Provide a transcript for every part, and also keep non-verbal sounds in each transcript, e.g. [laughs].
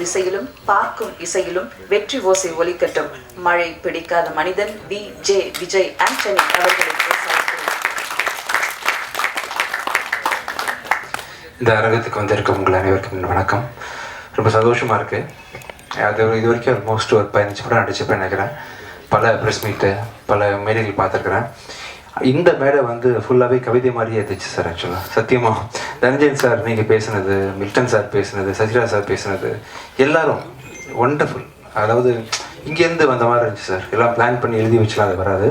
திசையிலும் பார்க்கும் இசையிலும் வெற்றி ஓசை ஒலிக்கட்டும். மழை பிடிக்காத மனிதன் வி. ஜே. விஜய் ஆண்டனி அவர்களுக்கு இந்த அரங்கத்துக்கு வந்திருக்க உங்கள் அனைவருக்கும் வணக்கம். ரொம்ப சந்தோஷமாக இருக்குது அது இது வரைக்கும் ஆல்மோஸ்ட் ஒரு பதினஞ்சு படம் நடிச்சப்ப நினைக்கிறேன். பல ப்ரெஸ் மீட்டு பல மேடைகள் பார்த்துருக்குறேன். இந்த மேடை வந்து ஃபுல்லாகவே கவிதை மாதிரியே இருந்துச்சு சார் ஆக்சுவலாக சத்தியமாக ரஞ்சன் சார் நீங்கள் பேசுனது மில்டன் சார் பேசுனது சசிரா சார் பேசுனது எல்லாரும் ஒண்டர்ஃபுல் அதாவது இங்கேருந்து வந்த மாதிரி இருந்துச்சு சார் எல்லாம் பிளான் பண்ணி எழுதி வச்சுலாம் அது வராது.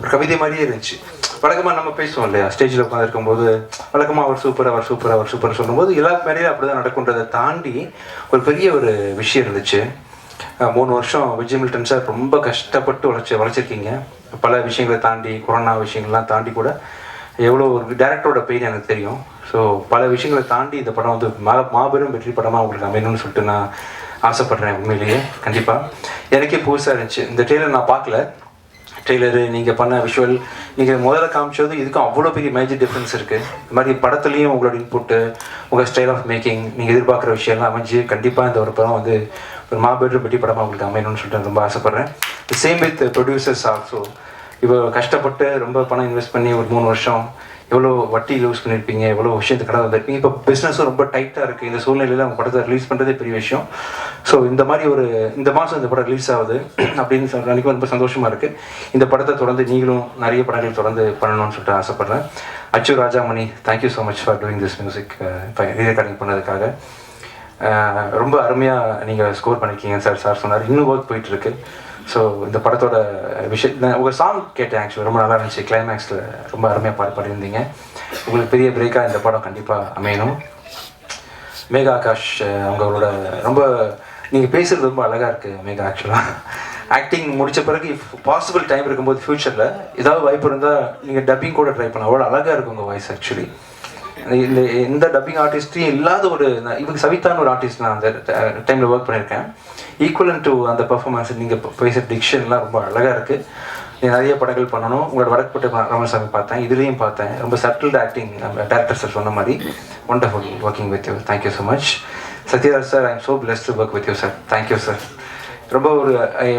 ஒரு கவிதை மாதிரியே இருந்துச்சு. வழக்கமாக நம்ம பேசுவோம் இல்லையா? ஸ்டேஜில் உட்காந்துருக்கும் போது வழக்கமாக அவர் சூப்பர் அவர் சூப்பர் அவர் சூப்பர் சொல்லும்போது எல்லா மேடையும் அப்படி தான் நடக்குன்றதை தாண்டி ஒரு பெரிய ஒரு விஷயம் இருந்துச்சு. மூணு வருஷம் விஜய் மில்டன் சார் ரொம்ப கஷ்டப்பட்டு உழைச்சி உழைச்சிருக்கீங்க பல விஷயங்களை தாண்டி கொரோனா விஷயங்கள்லாம் தாண்டி கூட எவ்வளோ ஒரு டேரக்டரோட பெயின் எனக்கு தெரியும். ஸோ பல விஷயங்களை தாண்டி இந்த படம் வந்து மா மாபெரும் வெற்றி படமாக உங்களுக்கு அமையணும்னு சொல்லிட்டு நான் ஆசைப்பட்றேன் உண்மையிலேயே. கண்டிப்பாக எனக்கே புதுசாக இருந்துச்சு. இந்த டெய்லர் நான் பார்க்கல. ட்ரெய்லரு நீங்கள் பண்ண விஷுவல் நீங்கள் முதல்ல காமிச்சது இதுக்கும் அவ்வளோ பெரிய மேஜர் டிஃப்ரென்ஸ் இருக்குது இது மாதிரி படத்துலேயும் உங்களோட இன்புட்டு உங்கள் ஸ்டைல் ஆஃப் மேக்கிங் நீங்கள் எதிர்பார்க்குற விஷயம்லாம் அமைஞ்சு கண்டிப்பாக இந்த ஒரு படம் வந்து ஒரு மாபெரும் வெற்றி படமாக உங்களுக்கு அமையணும்னு சொல்லிட்டு ரொம்ப ஆசைப்பட்றேன். சேம் வித் ப்ரொடியூசர்ஸ் ஆல்சோ இப்போ கஷ்டப்பட்டு ரொம்ப பணம் இன்வெஸ்ட் பண்ணி ஒரு மூணு வருஷம் எவ்வளோ வட்டி லூஸ் பண்ணியிருப்பீங்க எவ்வளோ விஷயத்து கடை வந்திருப்பீங்க. இப்போ பிஸ்னஸும் ரொம்ப டைட்டாக இருக்குது இந்த சூழ்நிலையில் அவங்க படத்தை ரிலீஸ் பண்ணுறதே பெரிய விஷயம். ஸோ இந்த மாதிரி ஒரு இந்த மாதம் இந்த படம் ரிலீஸ் ஆகுது. [clears throat] அப்படின்னு சொல்ல எனக்கு ரொம்ப சந்தோஷமாக இருக்குது இந்த படத்தை தொடர்ந்து நீங்களும் நிறைய படங்கள் தொடர்ந்து பண்ணணும்னு சொல்லிட்டு ஆசைப்பட்றேன். Achu Rajamani thank you so much for doing this music rerecording பண்ணதுக்காக. ரொம்ப அருமையாக நீங்கள் ஸ்கோர் பண்ணியிருக்கீங்க சார் சார் சொன்னார். இன்னும் ஒர்க் போயிட்டுருக்கு. ஸோ இந்த படத்தோட விஷயம் நான் உங்கள் சாங் கேட்டேன் ஆக்சுவலி ரொம்ப நல்லா இருந்துச்சு. கிளைமேக்ஸில் ரொம்ப அருமையாக பாட்டு பாடியிருந்தீங்க. உங்களுக்கு பெரிய பிரேக்காக இந்த படம் கண்டிப்பாக அமையணும். மேகா ஆகாஷ் அவங்களோட ரொம்ப நீங்கள் பேசுகிறது ரொம்ப அழகாக இருக்குது மேகா ஆக்சுவலாக ஆக்டிங் முடித்த பிறகு இஃப் பாசிபிள் டைம் இருக்கும்போது ஃப்யூச்சரில் ஏதாவது வாய்ப்பு இருந்தால் நீங்கள் டப்பிங் கூட ட்ரை பண்ணலாம். அவ்வளோ அழகாக இருக்கும் உங்கள் வாய்ஸ் ஆக்சுவலி இந்த எந்த டப்பிங் ஆர்டிஸ்ட்டையும் இல்லாத ஒரு நான் இவங்க சவிதான்னு ஒரு ஆர்டிஸ்ட் நான் அந்த டைமில் ஒர்க் பண்ணியிருக்கேன். ஈக்குவலன் டு அந்த பர்ஃபார்மன்ஸ் நீங்கள் பேசுகிற டிக்ஷன்லாம் ரொம்ப அழகாக இருக்குது நிறைய படங்கள் பண்ணணும். உங்களோட வடக்குப்பட்ட ராமசாமி பார்த்தேன். இதுலேயும் பார்த்தேன். ரொம்ப சட்டில் ஆக்டிங் நம்ம டேரக்டர் சார் சொன்ன மாதிரி. Wonderful working with you thank you so much Sathyaraj sir I am so pleased to work with you sir thank you sir ரொம்ப ஒரு அஹ்,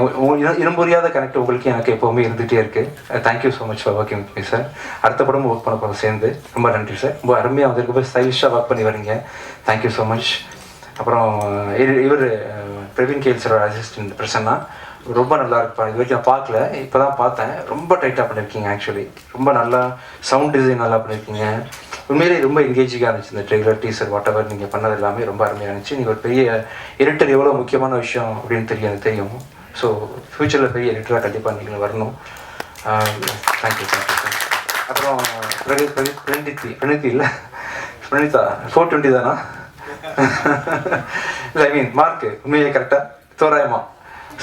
இனம்புரியாத கனெக்ட் உங்களுக்கு எனக்கு எப்போவுமே இருந்துகிட்டே இருக்குது thank you so much for working with me sir அடுத்த படமும் work பண்ண போகிறோம் சேர்ந்து. ரொம்ப நன்றி சார் ரொம்ப அருமையாக வந்திருக்கப்போ ஸ்டைலிஷாக ஒர்க் பண்ணி வரீங்க. தேங்க்யூ ஸோ மச் அப்புறம் இவர் பிரவீன் கேல் அசிஸ்டன்ட் பிரசன்னா. ரொம்ப நல்லா இருப்பார் இது வரைக்கும் நான் பார்க்கல. இப்போ தான் பார்த்தேன். ரொம்ப டைட்டாக பண்ணியிருக்கீங்க ஆக்சுவலி ரொம்ப நல்லா சவுண்ட் டிசைன் நல்லா பண்ணியிருக்கீங்க உண்மையிலேயே ரொம்ப என்கேஜிங்காக இருந்துச்சு இந்த ட்ரெய்லர் டீசர் வாட் எவர் நீங்கள் பண்ணது எல்லாமே. ரொம்ப அருமையாக இருந்துச்சு. நீங்கள் ஒரு பெரிய எடிட்டர் எவ்வளோ முக்கியமான விஷயம் அப்படின்னு தெரியும் எனக்கு தெரியும். ஸோ ஃப்யூச்சரில் பெரிய எடிட்டராக கண்டிப்பாக நீங்கள் வரணும். தேங்க்யூ தேங்க்யூ சார் அப்புறம் பிரதி பிரதி பிரணித்தி பிரணித்தி இல்லை? பிரணிதா ஃபோர் டுவெண்ட்டி தானா? இல்லை ஐ மீன் மார்க்கு உண்மையே கரெக்டாக தோராயமா?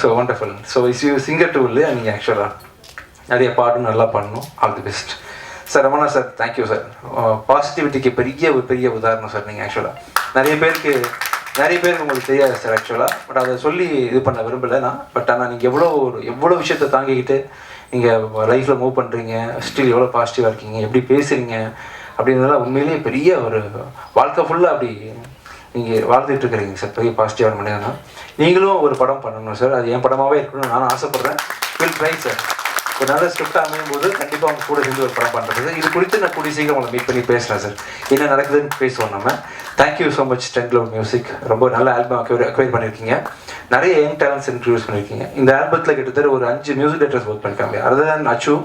So wonderful so is you singer too இல்லையா நீங்கள் ஆக்சுவலாக நிறைய பாட்டும் நல்லா பண்ணணும். All the best sir Ramana sir thank you sir பாசிட்டிவிட்டிக்கு பெரிய ஒரு பெரிய உதாரணம் சார் நீங்கள் ஆக்சுவலாக நிறைய பேருக்கு நிறைய பேருக்கு உங்களுக்கு தெரியாது சார் ஆக்சுவலாக பட் அதை சொல்லி இது பண்ண விரும்பலை நான். பட் ஆனால் நீங்கள் எவ்வளோ ஒரு எவ்வளோ விஷயத்தை தாங்கிக்கிட்டு நீங்கள் லைஃப்பில் மூவ் பண்ணுறீங்க ஸ்டில் எவ்வளோ பாசிட்டிவாக இருக்கீங்க எப்படி பேசுகிறீங்க அப்படின்றதெல்லாம் உண்மையிலேயே பெரிய ஒரு வாழ்க்கை ஃபுல்லாக அப்படி நீங்கள் வாழ்ந்துட்டு இருக்கிறீங்க சார் பெரிய பாசிட்டிவான மனிதன். தான் நீங்களும் ஒரு படம் பண்ணணும் சார் அது என் படமாகவே இருக்கணும்னு நானும் ஆசைப்பட்றேன். வில் ட்ரை சார் ஒரு நல்ல ஸ்கிரிப்ட் அமையும் போது கண்டிப்பாக அவங்க கூட சேர்ந்து ஒரு படம் பண்ணுறது இது குறித்து நான் கூடிய சீக்கிரம் உங்களை மீட் பண்ணி பேசுகிறேன் சார் என்ன நடக்குதுன்னு பேசுவோம் நம்ம. Thank you so much ten kilo music ரொம்ப நல்ல ஆல்பம் அக்வைர் அக்வைர் பண்ணியிருக்கீங்க. நிறைய யங் டேலண்ட்ஸ் இன்ட்ரடியூஸ் பண்ணியிருக்கீங்க. இந்த ஆல்பத்தில் கிட்டத்தட்ட ஒரு அஞ்சு மியூசிக் டேரக்டர்ஸ் ஒர்க் பண்ணியிருக்காங்க அதர் தான் அச்சு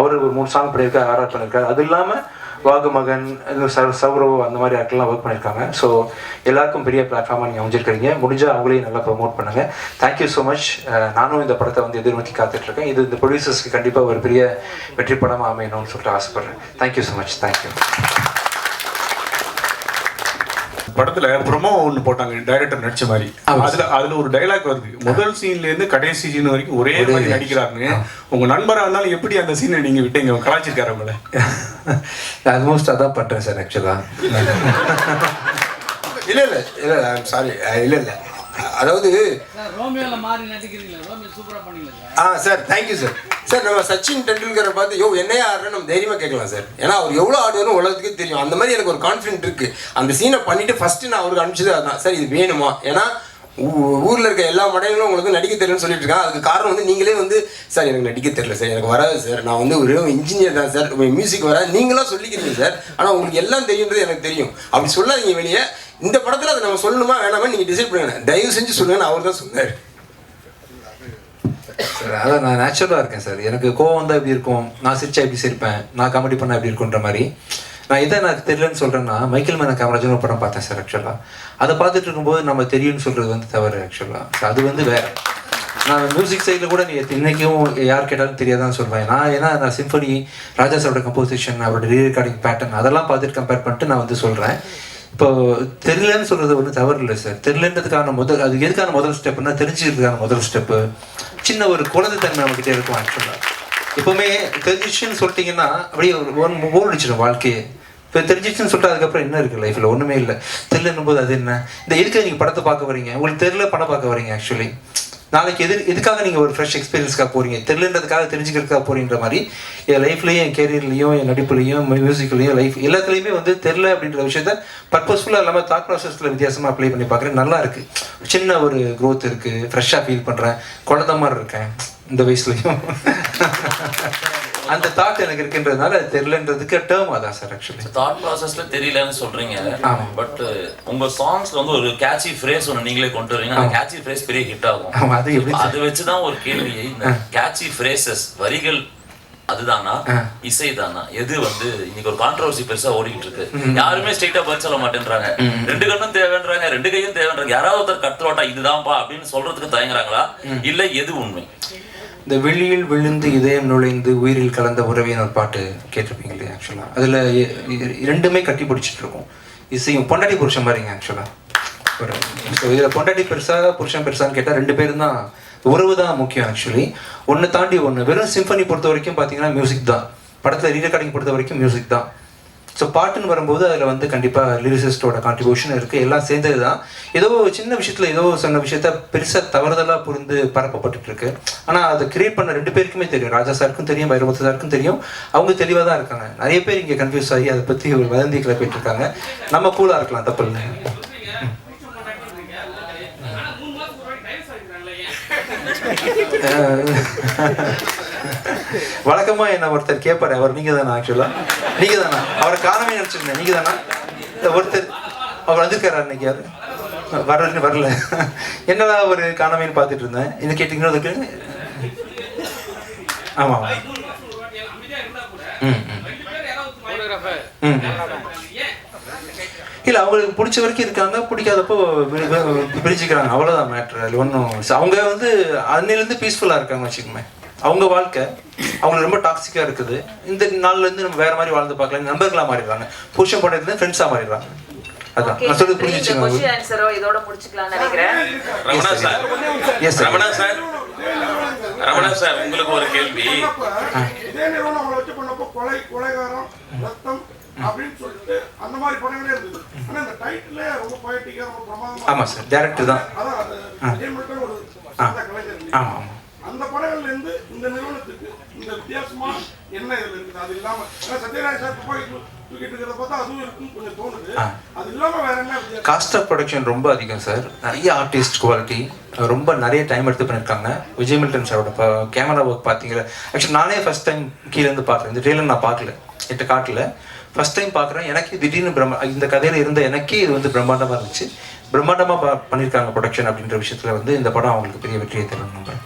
அவர் ஒரு மூணு சாங் பண்ணியிருக்காரு ஆர்ஆர் பண்ணியிருக்காரு அது இல்லாமல் வாகு மகன் சௌரவ் அந்த மாதிரி ஆட்கள்லாம் ஒர்க் பண்ணியிருக்காங்க ஸோ எல்லாருக்கும் பெரிய பிளாட்ஃபார்மாக நீங்கள் அமைஞ்சிருக்கிறீங்க. முடிஞ்சால் அவங்களையும் நல்லா ப்ரொமோட் பண்ணுங்கள் தேங்க்யூ ஸோ மச் நானும் இந்த படத்தை வந்து எதிர்நோக்கி காத்துட்ருக்கேன் இது இந்த ப்ரொடியூசர்ஸ்க்கு கண்டிப்பாக ஒரு பெரிய வெற்றி படமாக அமையணும்னு சொல்லிட்டு ஆசைப்பட்றேன். Thank you so much thank you படத்துல ப்ரொமோ ஒன்னு போட்டாங்க டைரக்டர் நடிச்ச மாதிரி. அதுல அதுல ஒரு டைலாக் வருது. முதல் சீன்ல இருந்து கடைசி சீன் வரைக்கும் ஒரே மாதிரி நடிக்கிறாருன்னு. உங்க நண்பரா இருந்தாலும் எப்படி அந்த சீனை நீங்க விட்டீங்க? கலாச்சிருக்காரு உங்களை? [laughs] ஆல்மோஸ்ட் அதான் பண்ணுறேன் சார் ஆக்சுவலாக இல்ல இல்ல இல்ல சாரி இல்ல இல்ல. அதாவது சார் ரோமியோல மாறி நடிக்கிறீங்களா ரோமியோ சூப்பரா பண்ணீங்களா sir. Ah sir thank you sir sir நம்ம சச்சின் டெண்டுல்கரை பார்த்து யோ என்னையா ஆடுறேன்னு நம்ம தைரியமாக கேட்கலாம் சார். ஏன்னா அவர் எவ்வளோ ஆடுவார்னு உலகத்துக்கு தெரியும். அந்த மாதிரி எனக்கு ஒரு கான்ஃபிடென்ட் இருக்குது அந்த சீனை பண்ணிவிட்டு ஃபஸ்ட்டு நான் அவருக்கு அனுப்பிச்சது அதான். சார் இது வேணுமா? ஏன்னா ஊரில் இருக்க எல்லா மடைகளும் உங்களுக்கு நடிக்க தெரியலன்னு சொல்லிட்டு இருக்காங்க. அதுக்கு காரணம் வந்து நீங்களே வந்து சார் எனக்கு நடிக்க தெரியல சார். எனக்கு வராது சார். நான் வந்து ஒரு இன்ஜினியர் தான் சார். மியூசிக் வராது. நீங்களாம் சொல்லிக்கிறீங்க சார். ஆனால் உங்களுக்கு எல்லாம் தெரியுன்றது எனக்கு தெரியும். அப்படி சொல்லாதீங்க வெளியே. இந்த படத்தில் அதை நம்ம சொல்லணுமா வேணாமா நீங்கள் டிசைட் பண்ணுங்க. தயவு செஞ்சு சொல்லுங்கன்னு அவர் தான் சொன்னார். சார் அதான் நான் நேச்சுரலாக இருக்கேன் சார். எனக்கு கோவம் வந்தால் இப்படி இருக்கும்? நான் சிரிச்சா இப்படி சிரிப்பேன்? நான் காமெடி பண்ணால் எப்படி இருக்குன்ற மாதிரி. நான் இதை நான் தெரியலன்னு சொல்கிறேன்னா மைக்கேல் மேன காமராஜன் ஒரு படம் பார்த்தேன் சார் ஆக்சுவலாக அதை பார்த்துட்டு இருக்கும்போது நம்ம தெரியும்னு சொல்கிறது வந்து தவறு ஆக்சுவலாக அது வந்து வேற. நான் மியூசிக் சைடில் கூட நீ இன்றைக்கும் யார் கேட்டாலும் தெரியாதான் சொல்வேன். நான் ஏன்னா நான் சிம்பனி ராஜா சாரோட கம்போசிஷன் அவரோட ரீ ரெக்கார்டிங் பேட்டர்ன் அதெல்லாம் பார்த்துட்டு கம்பேர் பண்ணிட்டு நான் வந்து சொல்கிறேன் இப்போ தெரியலன்னு சொல்கிறது ஒன்றும் தவறு இல்லை சார். தெரியலன்றதுக்கான முதல் அது எதுக்கான முதல் ஸ்டெப்னா தெரிஞ்சுக்கிறதுக்கான முதல் ஸ்டெப்பு சின்ன ஒரு குழந்தைத்தன்மை நம்மகிட்ட இருக்கும் ஆக்சுவலாக எப்பவுமே தெரிஞ்சிச்சுன்னு சொல்லிட்டீங்கன்னா அப்படியே ஒரு ஒன் போர் அடிச்சிடும் வாழ்க்கையே. இப்போ தெரிஞ்சிச்சுன்னு சொல்லிட்டு அதுக்கப்புறம் என்ன இருக்குது லைஃப்பில் ஒன்றுமே இல்லை. தெரியலன்னும் போது அது என்ன? இந்த எதுக்கு நீங்கள் படத்தை பார்க்க வரீங்க உங்களுக்கு தெரியல படம் பார்க்க வரீங்க ஆக்சுவலி நாளைக்கு எது எதுக்காக நீங்கள் ஒரு ஃப்ரெஷ் எக்ஸ்பீரியன்ஸ்க்காக போகிறீங்க தெரியலன்றதுக்காக தெரிஞ்சுக்கிறதுக்காக போறீன்ற மாதிரி என் லைஃப்லையும் என் கேரியர்லையும் என் நடிப்புலையும் மியூசிக்லையும் லைஃப் எல்லாத்துலேயுமே வந்து தெரில அப்படின்ற விஷயத்த பர்பஸ்ஃபுல்லாக இல்லாமல் தாட் ப்ராசஸில் வித்தியாசமாக அப்ளை பண்ணி பார்க்குறேன். நல்லா இருக்குது சின்ன ஒரு க்ரோத் இருக்குது ஃப்ரெஷ்ஷாக ஃபீல் பண்ணுறேன் குழந்த மாதிரி இருக்கேன். இந்த வயசுலையும். [laughs] அந்த தாட் எனக்கு இருக்குன்றதுனால அது தெரிலன்றதுக்கு டேர்ம் அதான் சார் ஆக்சுவலி தாட் ப்ராசஸ்ல தெரியலன்னு சொல்றீங்க. பட் உங்க சாங்ஸ்ல வந்து ஒரு கேட்சி ஃப்ரேஸ் ஒன்று நீங்களே கொண்டு வரீங்க. அந்த கேட்சி ஃப்ரேஸ் பெரிய ஹிட் ஆகும். அது அது வச்சுதான் ஒரு கேள்வி. இந்த கேட்சி ஃப்ரேசஸ் வரிகள் அதுதானா? இசைதானா? எது வந்து இன்னைக்கு ஒரு கான்ட்ரவர்சி பெருசா ஓடிக்கிட்டு இருக்கு. யாருமே ஸ்ட்ரைட்டா பதில் சொல்ல மாட்டேன்றாங்க. ரெண்டு கண்ணும் தேவைன்றாங்க ரெண்டு கையும் தேவைன்றாங்க. யாராவது ஒருத்தர் கத்துவாட்டா இதுதான்ப்பா அப்படின்னு சொல்றதுக்கு தயங்குறாங்களா? இல்ல எது உண்மை? இந்த வெளியில் விழுந்து இதயம் நுழைந்து உயிரில் கலந்த உறவின் ஒரு பாட்டு கேட்டிருப்பீங்க இல்லையா ஆக்சுவலாக அதில் ரெண்டுமே கட்டி பிடிச்சிட்டு இருக்கும் இசையும் பொண்டாட்டி புருஷன் மாதிரிங்க ஆக்சுவலாக ஒரு ஸோ இதில் பொண்டாட்டி பெருசா புருஷன் பெருசான்னு கேட்டால் ரெண்டு பேரும் தான். உறவு தான் முக்கியம் ஆக்சுவலி ஒன்று தாண்டி ஒன்று வெறும் சிம்பனி பொறுத்த வரைக்கும் பார்த்தீங்கன்னா மியூசிக் தான். படத்தில் ரீரெக்கார்டிங் பொறுத்த வரைக்கும் மியூசிக் தான். ஸோ பாட்டுன்னு வரும்போது அதில் வந்து கண்டிப்பாக லிரிசிஸ்டோட கான்ட்ரிபியூஷன் இருக்குது எல்லாம் சேர்ந்தது தான். ஏதோ ஒரு சின்ன விஷயத்தில் ஏதோ சொன்ன விஷயத்த பெருசாக தவறுதலாக புரிந்து பரப்பப்பட்டுட்டு இருக்கு. ஆனால் அதை கிரியேட் பண்ண ரெண்டு பேருக்குமே தெரியும். ராஜா சாருக்கும் தெரியும் வைரமுத்து சாருக்கும் தெரியும். அவங்க தெளிவாக தான் இருக்காங்க. நிறைய பேர் இங்கே கன்ஃபியூஸ் ஆகி அதை பற்றி ஒரு வதந்தி கிளப்பிட்டு இருக்காங்க நம்ம கூலாக இருக்கலாம் தப்பு இல்லை [laughs] [laughs] வழக்கமா என்ன ஒருத்தர் கேட்பார் அவர் நீங்க தானே ஆக்சுவலா நீங்க தானா அவரை காரணமே நினைச்சிருந்தேன். நீங்க தானா ஒருத்தர் அவர் வந்திருக்காரு அன்னைக்கு யார்? வரல வரல. என்னடா ஒரு காணாமைன்னு பார்த்துட்டு இருந்தேன். இது கேட்டீங்கன்னா அதுக்கு? ஆமா ஆமா. ம் ம். ம் அவங்களுக்கு பிடிச்ச வரைக்கும் இருக்காங்க. பிடிக்காதப்போ வி- வி- பிரிச்சுக்கிறாங்க மேட்ரு அது ஒன்றும் அவங்க வந்து அன்னையிலேருந்து பீஸ்ஃபுல்லாக இருக்காங்க வச்சுக்கோமே அவங்க வாழ்க்கை அவங்களுக்கு ரொம்ப டாக்ஸிக்காக இருக்குது. இந்த நாள்ல இருந்து நம்ம வேற மாதிரி வாழ்ந்து பார்க்கலாம். நண்பர்களாக மாறிடுறாங்க. புருஷன் பொண்ணு ஃப்ரெண்ட்ஸாக மாறிடுறாங்க. அதான். நான் ஆன்சரோ இதோட முடிச்சுக்கலாம்னு நினைக்கிறேன். Ramana sir. Yes Ramana sir. Ramana sir உங்களுக்கு ஒரு கேள்வி. இதே நிறுவனம் அவங்களை வச்சு பண்ணப்போ கொலை கொலைகாரம் ரத்தம் அப்படின்னு சொல்லிட்டு அந்த மாதிரி படங்களே இருந்தது ஆனா இந்த டைட்டிலே ரொம்ப பொயட்டிக்கா ரொம்ப பிரமாதமா ஆமா சார் டேரக்டர் தான். அதான் அது விஜய் மட்டும் ஒரு சிறந்த கலைஞர். இருந்து இந்த நிறுவனத்துக்கு இந்த வித்தியாசமா என்ன இதுல இருக்குது? அது இல்லாம சத்யராஜ் சார் துப்பாக்கி தூக்கிட்டு இருக்கிறத பார்த்தா அதுவும் இருக்குன்னு கொஞ்சம் தோணுது. அது இல்லாம வேற என்ன காஸ்ட் ஆஃப் ப்ரொடக்ஷன் ரொம்ப அதிகம் சார் நிறைய ஆர்டிஸ்ட் குவாலிட்டி ரொம்ப நிறைய டைம் எடுத்து பண்ணியிருக்காங்க விஜய் மில்டன் சாரோட கேமரா ஒர்க் பார்த்தீங்களா ஆக்சுவலி நானே ஃபர்ஸ்ட் டைம் கீழேருந்து பார்க்குறேன் இந்த ட்ரெயிலர் நான் பார்க்கல. எட்டு காட்டல. ஃபர்ஸ்ட் டைம் பார்க்குறேன். எனக்கு திடீர்னு பிரம்ம இந்த கதையில் இருந்த எனக்கே இது வந்து பிரம்மாண்டமாக இருந்துச்சு. பிரம்மாண்டமாக பண்ணியிருக்காங்க ப்ரொடக்ஷன் அப்படின்ற விஷயத்தில் வந்து இந்த படம் அவங்களுக்கு பெரிய வெற்றியை தரும் நம்புறேன்.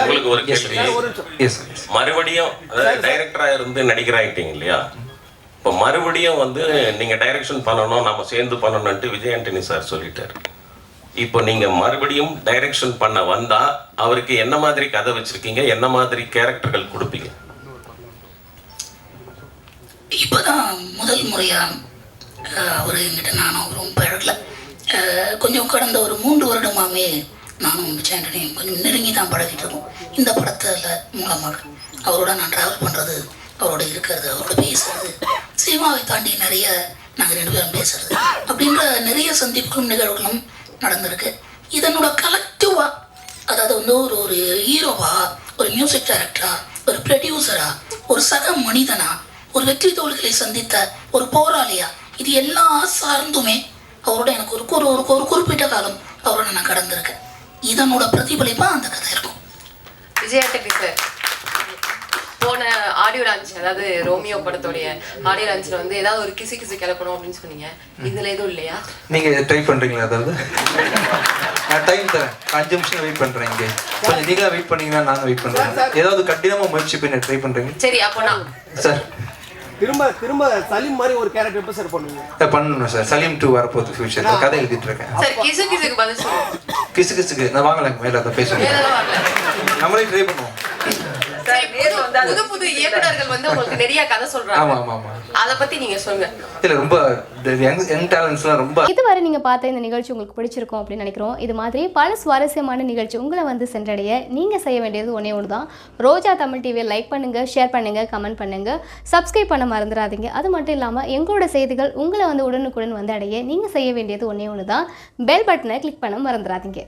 உங்களுக்கு ஒரு கேள்வி. மறுபடியும் டைரக்டரா இருந்து நடிகராயிட்டீங்க இல்லையா? இப்போ மறுபடியும் வந்து நீங்க டைரக்ஷன் பண்ணணும் நம்ம சேர்ந்து பண்ணணும்ட்டு விஜய் ஆண்டனி சார் சொல்லிட்டாரு. இப்போ நீங்க மறுபடியும் டைரக்ஷன் பண்ண வந்தா அவருக்கு என்ன மாதிரி கதை வச்சிருக்கீங்க? என்ன மாதிரி கேரக்டர்கள் கொடுப்பீங்க? இப்போதான் முதல் முறையாக அவர் என்கிட்ட நானும் அவரும் பழகல கொஞ்சம் கடந்த ஒரு மூன்று வருடமாகவே நானும் விஜய் கொஞ்சம் நெருங்கி தான் பழகிட்டு இருக்கோம் இந்த படத்தில் மூலமாக அவரோட நான் ட்ராவல் பண்ணுறது அவரோட இருக்கிறது அவரோட பேசுறது சினிமாவை தாண்டி நிறைய நாங்கள் ரெண்டு பேரும் பேசுறது அப்படின்ற நிறைய சந்திப்புகளும் நிகழ்வுகளும் நடந்திருக்கு. இதனோட கலெக்டிவாக அதாவது வந்து ஒரு ஒரு ஹீரோவா ஒரு மியூசிக் டைரக்டரா ஒரு ப்ரொடியூசரா ஒரு சக மனிதனா ஒரு வெற்றி தோல்களை சந்தித்த ஒரு போராளியா இது எல்லா சார்ந்துமே அவரோட எனக்கு ஒரு ஒரு ஒரு ஒரு குறிப்பிட்ட காலம் அவரோட நான் கடந்திருக்கேன். இதனோட பிரதிபலிப்பாக அந்த கதை இருக்கும். விஜய் ஆண்டனி சார் போன ஆடியோ லான்ச் அதாவது ரோமியோ படத்துடைய ஆடியோ லான்ச்ல வந்து ஏதாவது ஒரு கிசு கிசு கிளப்பணும் அப்படின்னு சொன்னீங்க. இதுல எதுவும் இல்லையா? நீங்கள் ட்ரை பண்ணுறீங்களா அதாவது? நான் டைம் தரேன். அஞ்சு நிமிஷம் வெயிட் பண்ணுறேன் இங்கே. கொஞ்சம் நீங்களா வெயிட் பண்ணீங்கன்னா நானும் வெயிட் பண்ணுறேன் ஏதாவது கடினமாக முயற்சி பண்ணி ட்ரை பண்ணுறீங்க சரி அப்போ நான். சார் திரும்ப திரும்ப சலீம் மாதிரி ஒரு கேரக்டர் எப்போ சார் பண்ணுவீங்க. சார் பண்ணணும் சார். சலீம் டூ வரப்போகுது ஃபியூச்சரில் கதை எழுதிட்டு இருக்கேன் சார் கிசு கிசுக்கு பதில் சொல்லுங்க கிசு கிசுக்கு. நான் வாங்கலைங்க மேலே அதை பேசுவேன் நம்மளே ட்ரை பண்ணுவோம். புது- புது புது இயக்குனர்கள் வந்து உங்களுக்கு நிறைய கதை ஆமாம் சொல்றாங்க ஆமாம் ஆமாம் அத பத்தி நீங்க சொல்லுங்க. இல்லை ரொம்ப யங் யங் டேலண்ட்ஸ்லாம் ரொம்ப இதுவரை நீங்கள் பார்த்த இந்த நிகழ்ச்சி உங்களுக்கு பிடிச்சிருக்கும் அப்படின்னு நினைக்கிறோம். இது மாதிரி பல சுவாரஸ்யமான நிகழ்ச்சி உங்களை வந்து சென்றடைய நீங்கள் செய்ய வேண்டியது ஒன்றே ஒன்று தான். ரோஜா தமிழ் டிவியை லைக் பண்ணுங்கள் ஷேர் பண்ணுங்கள் கமெண்ட் பண்ணுங்கள் சப்ஸ்கிரைப் பண்ண மறந்துடாதீங்க. அது மட்டும் இல்லாமல் எங்களோட செய்திகள் உங்களை வந்து உடனுக்குடன் வந்து அடைய நீங்கள் செய்ய வேண்டியது ஒன்றே ஒன்று தான். பெல் பட்டனை கிளிக் பண்ண மறந்துடாதீங்க.